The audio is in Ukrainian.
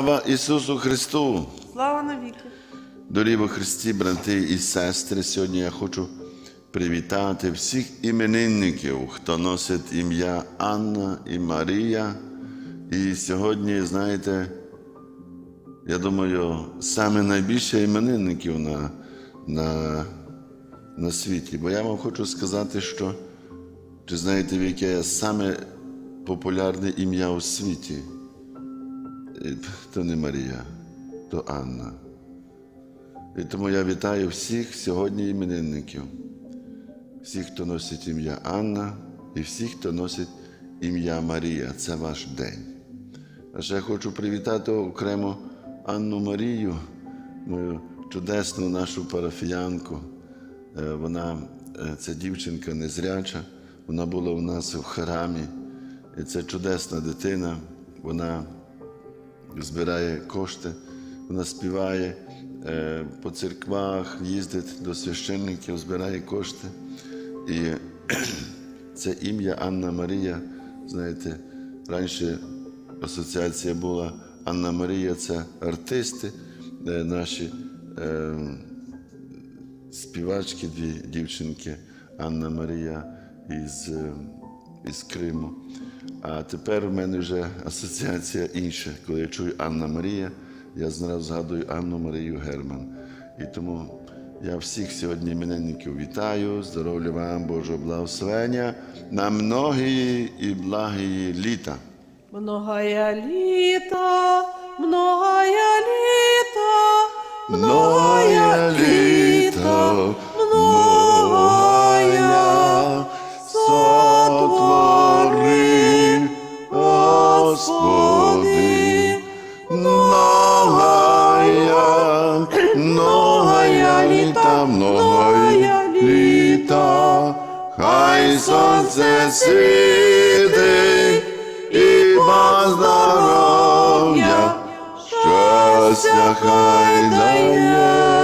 Слава Ісусу Христу! Слава навіки! Дорогі во Христі, брати і сестри, сьогодні я хочу привітати всіх іменинників, хто носить ім'я Анна і Марія. І сьогодні, знаєте, я думаю, саме найбільше іменинників на, на, на світі. Бо я вам хочу сказати, що чи знаєте, в яке саме популярне ім'я у світі? То не Марія, то Анна. І тому я вітаю всіх сьогодні іменинників, всіх, хто носить ім'я Анна, і всіх, хто носить ім'я Марія. Це ваш день. А ще хочу привітати окремо Анну Марію, мою чудесну нашу парафіянку. Е, Вона, е, це дівчинка незряча, вона була у нас в храмі. І це чудесна дитина. Вона збирає кошти, вона співає е, по церквах, їздить до священників, збирає кошти. І це ім'я Анна Марія. Знаєте, раніше асоціація була Анна Марія це артисти, е, наші е, співачки, дві дівчинки, Анна Марія із, е, із Криму. А тепер у мене вже асоціація інша. Коли я чую Анна Марія, я зразу згадую Анну Марію Герман. І тому я всіх сьогодні іменинників вітаю, здоров'я вам, Божого благословення на многії і благії літа. Многая літа, многая літа, Многое літа, многое літа, хай сонце світить і поздоров'я, щастя хай дає.